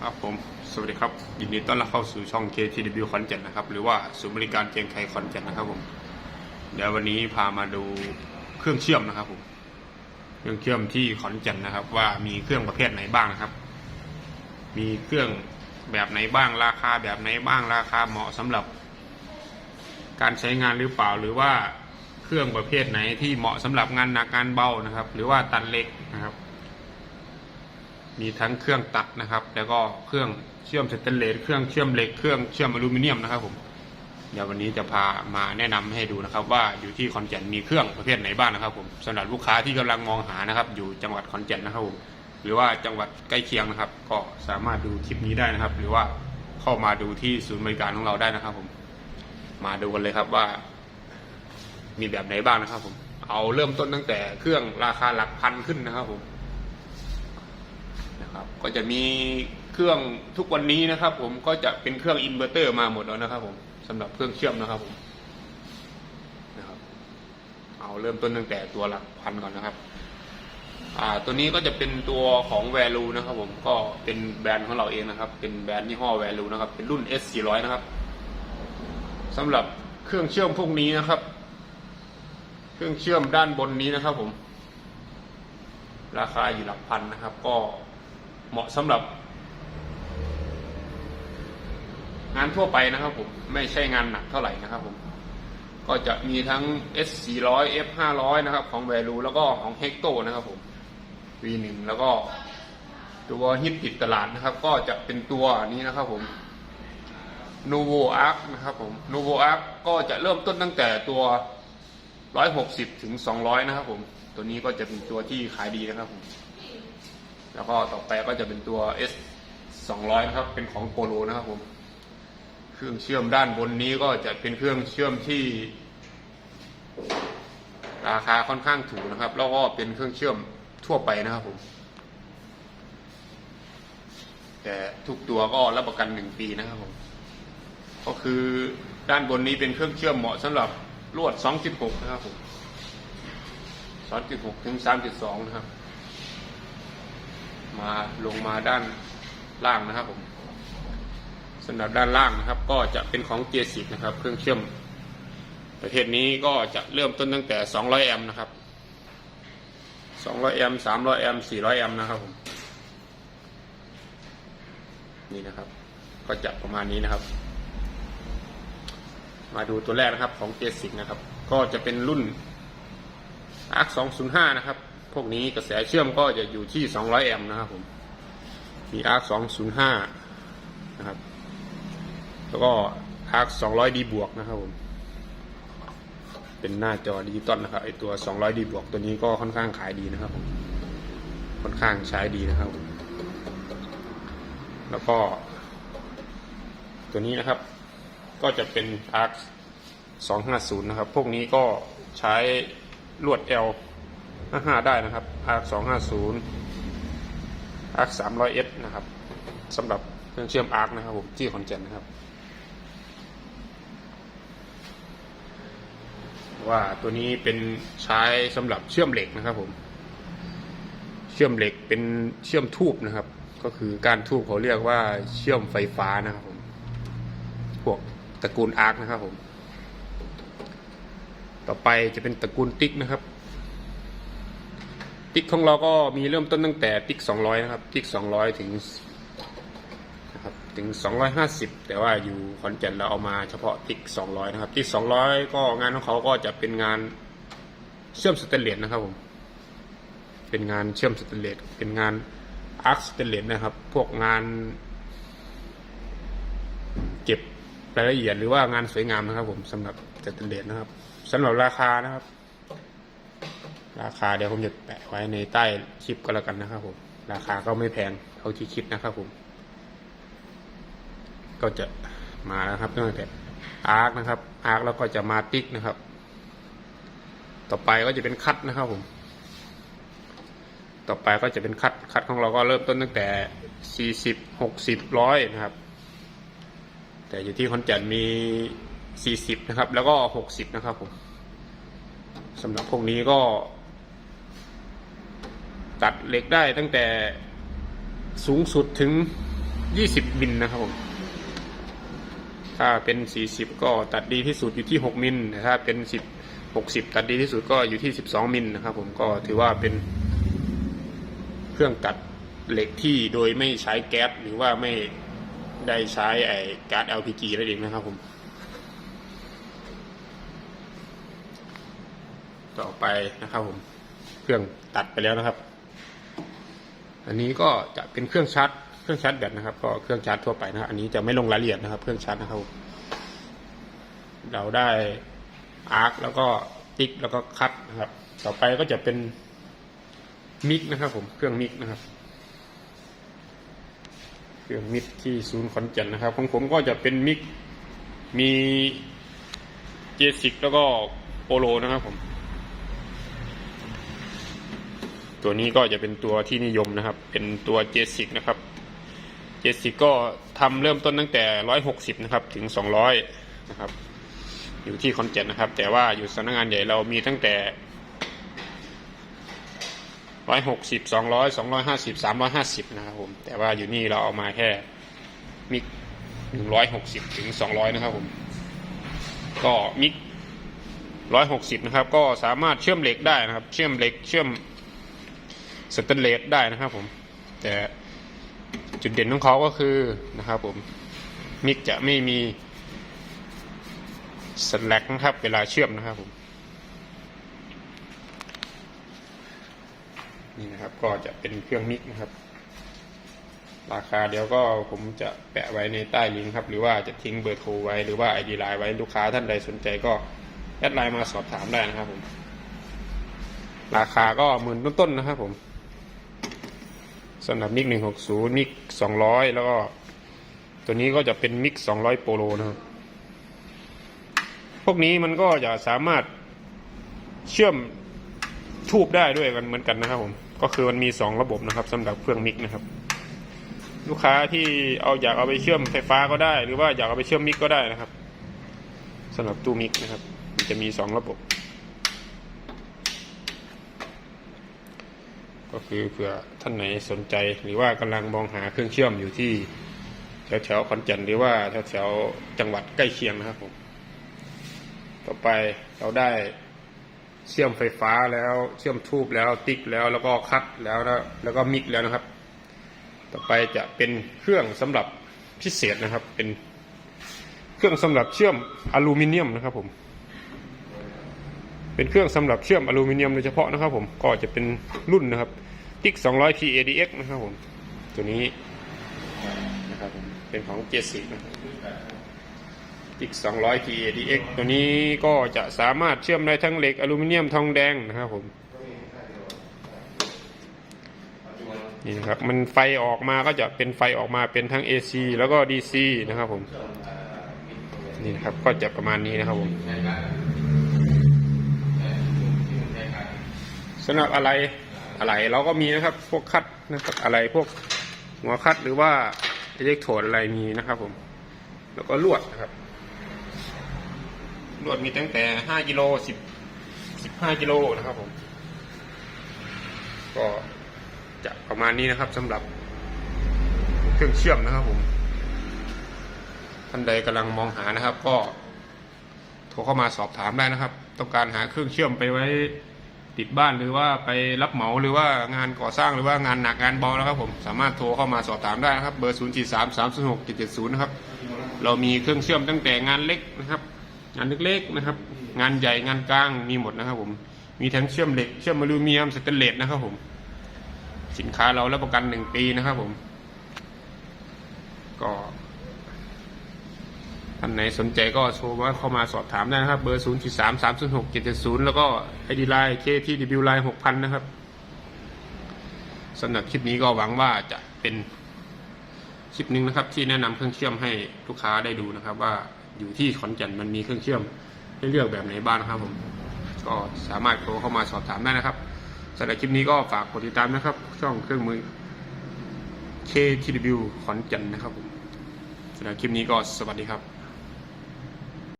ครับผม สวัสดีครับ ยินดีต้อนรับเข้าสู่ช่อง KTW ขอนแก่นนะครับ หรือว่าศูนย์บริการเกียงไคขอนแก่นนะครับผม เดี๋ยววันนี้พามาดูเครื่องเชื่อมนะครับผม เครื่องเชื่อมที่ขอนแก่นนะครับ ว่ามีเครื่องประเภทไหนบ้างนะครับ มีเครื่องแบบไหนบ้าง ราคาแบบไหนบ้าง ราคาเหมาะสำหรับ การใช้งานหรือเปล่า หรือว่าเครื่องประเภทไหนที่เหมาะสำหรับงานหนักงานเบานะครับ หรือว่าตัดเหล็กนะครับ มีทั้งเครื่องตัดนะครับ แล้วก็เครื่องเชื่อมสแตนเลสเครื่องเชื่อมเหล็กเครื่องเชื่อมอลูมิเนียมนะครับผมเดี๋ยววันนี้จะพามาแนะนำให้ดูนะครับ ว่าอยู่ที่ขอนแก่นมีเครื่องประเภทไหนบ้างนะครับ ผมสำหรับลูกค้าที่กำลังมองหานะครับ อยู่จังหวัดขอนแก่นนะครับผมหรือว่าจังหวัดใกล้เคียงนะครับ ก็สามารถดูคลิปนี้ได้นะครับ หรือว่าเข้ามาดูที่ศูนย์บริการของเราได้นะครับ ผม มาดูกันเลยครับว่า มีแบบไหนบ้างนะครับ ผม เอาเริ่มต้นตั้งแต่เครื่องราคาหลักพันขึ้นนะครับ ผม นะครับ ก็จะมีเครื่องทุกวันนี้นะครับ ผมก็จะเป็นเครื่องอินเวอร์เตอร์มาหมดแล้วนะครับ ผมสำหรับเครื่องเชื่อมนะครับผมนะครับ เอาเริ่มต้นตั้งแต่ตัวหลักพันก่อนนะครับอ่าตัวนี้ก็จะเป็นตัวของ Value นะครับผมก็เป็นแบรนด์ของเราเองนะครับ เป็นแบรนด์ยี่ห้อ Value นะครับ เป็นรุ่น S 4 0 0นะครับสำหรับเครื่องเชื่อมพวกนี้นะครับ เครื่องเชื่อมด้านบนนี้นะครับ ผม ราคาอยู่หลักพันนะครับ ก็ เหมาะสำหรับ งานทั่วไปนะครับผม ไม่ใช่งานหนักเท่าไหร่นะครับผม ก็จะมีทั้ง S 4 0 0 F 5 0 0นะครับ ของ Value แล้วก็ของ Hecto นะครับผม V1 แล้วก็ตัวฮิตติดตลาดนะครับ ก็จะเป็นตัวนี้นะครับผม Novo Arc นะครับผม Novo Arc ก็จะเริ่มต้นตั้งแต่ตัว 160 ถึง 200 นะครับผม ตัวนี้ก็จะเป็นตัวที่ขายดีนะครับผม แล้วก็ต่อไปก็จะเป็นตัว S 200นะครับ เป็นของโปโลนะครับผมเครื่องเชื่อมด้านบนนี้ก็จะเป็นเครื่องเชื่อมที่ ราคาค่อนข้างถูกนะครับ แล้วก็เป็นเครื่องเชื่อมทั่วไปนะครับผม แต่ทุกตัวก็รับประกันหนึ่งปีนะครับผม ก็คือด้านบนนี้เป็นเครื่องเชื่อมเหมาะสำหรับลวด 2.6 นะครับผม 2.6 ถึง 3.2 นะครับ มาลงมาด้านล่างนะครับผมสำหรับด้านล่างนะครับ ก็จะเป็นของ J10 นะครับ เครื่องเชื่อม ประเภทนี้ก็จะเริ่มต้นตั้งแต่ 200 แอมป์นะครับ 200 แอมป์ 300 แอมป์ 400 แอมป์นะครับผม นี่นะครับ ก็จะประมาณนี้นะครับ มาดูตัวแรกนะครับของ J10 นะครับ ก็จะเป็นรุ่น ARC 205 นะครับ พวกนี้กระแสเชื่อมก็จะอยู่ที่ 200 แอมป์นะครับผม มี ARC 205 นะครับ แล้วก็ ARC 200D บวกนะครับผม เป็นหน้าจอดิจิตอลนะครับไอตัว 200D บวกตัวนี้ก็ค่อนข้างขายดีนะครับผม ค่อนข้างใช้ดีนะครับผม แล้วก็ ตัวนี้นะครับ ก็จะเป็น ARC 250 นะครับ พวกนี้ก็ใช้ลวด L 55ได้นะครับ ARC 250 ARC 300S นะครับสำหรับเครื่องเชื่อม ARC นะครับผมที่ขอนแก่นนะครับ ว่าตัวนี้เป็นใช้สำหรับเชื่อมเหล็กนะครับผมเชื่อมเหล็กเป็นเชื่อมทูบนะครับ ก็คือการทูบเขาเรียกว่าเชื่อมไฟฟ้านะครับผมพวกตระกูลอาร์คนะครับผม ต่อไปจะเป็นตระกูลติ๊กนะครับ ติ๊กของเราก็มีเริ่มต้นตั้งแต่ติ๊ก200นะครับ ติ๊ก200ถึงนะครับถึง250แต่ว่าอยู่ขอนแก่นเราเอามาเฉพาะติ๊ก200นะครับ ติ๊ก200ก็งานของเขาก็จะเป็นงานเชื่อมสแตนเลสนะครับผม เป็นงานเชื่อมสแตนเลส เป็นงานอาร์คสแตนเลสนะครับ พวกงาน เก็บรายละเอียดหรือว่างานสวยงามนะครับ ผมสำหรับสแตนเลสนะครับสำหรับราคานะครับ ราคาเดี๋ยวผมจะแปะไว้ในใต้คลิปก็แล้วกันนะครับผมราคาก็ไม่แพงเท่าที่คิดนะครับผม ก็จะมาแล้วครับตั้งแต่อาร์คนะครับอาร์คแล้วก็จะมาติ๊กนะครับ ต่อไปก็จะเป็นคัดนะครับผม ต่อไปก็จะเป็นคัดคัดของเราก็เริ่มต้นตั้งแต่สี่สิบหกสิบร้อยนะครับ แต่อยู่ที่คอนแก่นมี40นะครับ แล้วก็60นะครับผมสำหรับพวกนี้ก็ ตัดเหล็กได้ตั้งแต่สูงสุดถึง 20 มิลนะครับผม ถ้าเป็น 40 ก็ตัดดีที่สุดอยู่ที่ 6 มิลถ้าเป็น 10 60 ตัดดีที่สุดก็อยู่ที่ 12 มิลนะครับผมก็ถือว่าเป็นเครื่องตัดเหล็กที่โดยไม่ใช้แก๊สหรือว่าไม่ได้ใช้ไอ้ก๊าซ LPG นั่นเองนะครับผม ต่อไปนะครับผม เครื่องตัดไปแล้วนะครับ อันนี้ก็จะเป็นเครื่องชาร์จเครื่องชาร์จแบตนะครับ ก็เครื่องชาร์จทั่วไปนะครับอันนี้จะไม่ลงรายละเอียดนะครับ เครื่องชาร์จนะครับ เราได้อาร์คแล้วก็ติ๊กแล้วก็คัตนะครับ ต่อไปก็จะเป็นมิกนะครับ ผมเครื่องมิกนะครับ เครื่องมิกที่ศูนย์ขอนแก่นนะครับ ของผมก็จะเป็นมิกมีเจสิกแล้วก็โปโลนะครับผม ตัวนี้ก็จะเป็นตัวที่นิยมนะครับ เป็นตัวเจสิกนะครับ เจสิกก็ทำเริ่มต้นตั้งแต่ร้อยหกสิบนะครับถึงสองร้อยนะครับ อยู่ที่คอนเจ็ตนะครับ แต่ว่าอยู่สำนักงานใหญ่เรามีตั้งแต่ร้อยหกสิบสองร้อยสองร้อยห้าสิบสามร้อยห้าสิบนะครับผมแต่ว่าอยู่นี่เราเอามาแค่มิกหนึ่งร้อยหกสิบถึงสองร้อยนะครับผมก็มิกร้อยหกสิบนะครับ ก็สามารถเชื่อมเหล็กได้นะครับ เชื่อมเหล็กเชื่อม สแตนเลสได้นะครับผม แต่จุดเด่นของเขาก็คือนะครับผมมิกจะไม่มีสแลกนะครับ เวลาเชื่อมนะครับผมนี่นะครับก็จะเป็นเครื่องมิกนะครับ ราคาเดี๋ยวก็ผมจะแปะไว้ในใต้ลิงก์ครับ หรือว่าจะทิ้งเบอร์โทรไว้หรือว่าไอดีไลน์ไว้ลูกค้าท่านใดสนใจก็แอดไลน์มาสอบถามได้นะครับผม ราคาก็หมื่นต้นๆนะครับผม สำหรับมิกหนึ่งหกศูนย์มิกสองร้อยแล้วก็ ตัวนี้ก็จะเป็นมิกสองร้อยโปโลนะครับ พวกนี้มันก็จะสามารถเชื่อมทูบได้ด้วยกันเหมือนกันนะครับผม ก็คือมันมีสองระบบนะครับสำหรับเครื่องมิกนะครับ ลูกค้าที่เอาอยากเอาไปเชื่อมไฟฟ้าก็ได้ หรือว่าอยากเอาไปเชื่อมมิกก็ได้นะครับสำหรับตู้มิกนะครับ มันจะมีสองระบบ ก็คือเผื่อท่านไหนสนใจหรือว่ากำลังมองหาเครื่องเชื่อมอยู่ที่แถวแถวๆขอนแก่นหรือว่าแถวแถวๆจังหวัดใกล้เคียงนะครับผมต่อไปเราได้เชื่อมไฟฟ้าแล้วเชื่อมทูบแล้วติ๊กแล้วแล้วก็คัดแล้วนะแล้วก็มิกแล้วนะครับ ต่อไปจะเป็นเครื่องสำหรับพิเศษนะครับ เป็นเครื่องสำหรับเชื่อมอลูมิเนียมนะครับผมเป็นเครื่องสำหรับเชื่อมอลูมิเนียมโดยเฉพาะนะครับผมก็จะเป็นรุ่นนะครับ ติ๊ก 200 PADX นะครับผม ตัวนี้นะครับผมเป็นของเจสินะครับติ๊ก 200 PADX ตัวนี้ก็จะสามารถเชื่อมได้ทั้งเหล็กอลูมิเนียมทองแดงนะครับผมนี่นะครับมันไฟออกมาก็จะเป็นไฟออกมาเป็นทั้ง AC แล้วก็ DC นะครับผมนี่นะครับก็จะประมาณนี้นะครับผมสำหรับอะไร อะไรเราก็มีนะครับ พวกคัดนะครับอะไรพวกหัวคัดหรือว่าอิเล็กโทรดอะไรมีนะครับ ผม แล้วก็ลวดนะครับ ลวดมีตั้งแต่ห้ากิโลสิบสิบห้ากิโลนะครับผม ก็จะประมาณนี้นะครับสำหรับเครื่องเชื่อมนะครับผมท่านใดกำลังมองหานะครับ ก็โทรเข้ามาสอบถามได้นะครับ ต้องการหาเครื่องเชื่อมไปไว้ ติดบ้านหรือว่าไปรับเหมาหรือว่างานก่อสร้างหรือว่างานหนักงานเบานะครับผมสามารถโทรเข้ามาสอบถามได้นะครับเบอร์ 0 4 3 3 0 6 7 7 0 นะครับ เรามีเครื่องเชื่อมตั้งแต่งานเล็กนะครับ งานเล็กๆนะครับ งานใหญ่งานกลางมีหมดนะครับผมมีทั้งเชื่อมเหล็กเชื่อมอลูมิเนียมสแตนเลสนะครับผม สินค้าเรารับประกันหนึ่งปีนะครับผม ก็ ท่านไหนสนใจก็โทรมาเข้ามาสอบถามได้นะครับ เบอร์ 0.3306 7 7 0 แล้วก็ไอดีไลน์ KTW ไลน์6,000 นะครับสำหรับคลิปนี้ก็หวังว่าจะเป็นคลิปหนึ่งนะครับ ที่แนะนำเครื่องเชื่อมให้ลูกค้าได้ดูนะครับ ว่าอยู่ที่ขอนแก่นมันมีเครื่องเชื่อมให้เลือกแบบไหนบ้างนะครับผมก็สามารถโทรเข้ามาสอบถามได้นะครับสำหรับคลิปนี้ก็ฝากกดติดตามนะครับ ช่องเครื่องมือ KTW ขอนแก่นนะครับผมสำหรับคลิปนี้ก็สวัสดีครับ